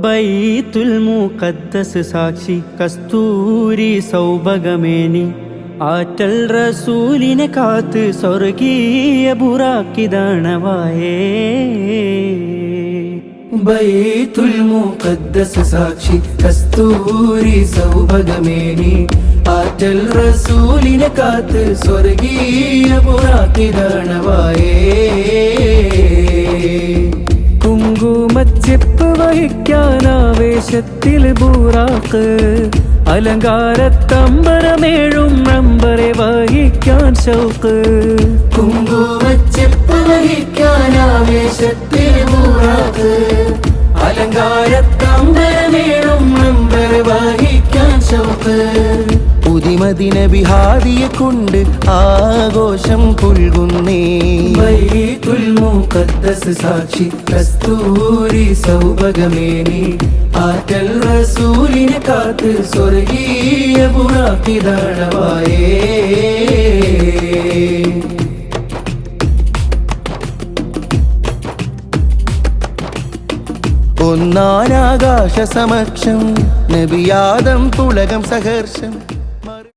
ബൈത്തുൽ മുഖദ്ദസ് സാക്ഷി കസ്തൂരി സൗഭഗമേനി. ആറ്റൽ റസൂലിനെ കാത്ത് സ്വർഗീയ ബുറാക്കിതണവായേ ബൈത്തുൽ മുഖദ്ദസ് സാക്ഷി കസ്തൂരി സൗഭഗമേനി. ആറ്റൽ റസൂലിനെ കാത്ത് സ്വർഗീയ പുറാക്കിതാണവായേ കുങ്കുമച്ചെപ്പ് വഹിക്കാൻ ആവേശത്തിൽ ബൂറാക്ക്. അലങ്കാരത്തമ്പരമേഴും നമ്പറെ വഹിക്കാൻ ഷൗക്ക്. കുങ്കുമച്ചെപ്പ് വഹിക്കാൻ ആവേശത്തിൽ ബൂറാക്ക്. പുതിമദിന ബിഹാദിയെ കൊണ്ട് ആഘോഷം പുൽകുന്നേ മുഖദ്ദസ് സാക്ഷി കസ്തൂരി സൗഭഗമേനി ആറ്റൽ റസൂലിനെ കാത്ത് സ്വർഗീയ പുറാക്കിതാണവായേ ഒന്നാനാകാശ സമക്ഷം നബിയാദം പുളകം സഹർഷം.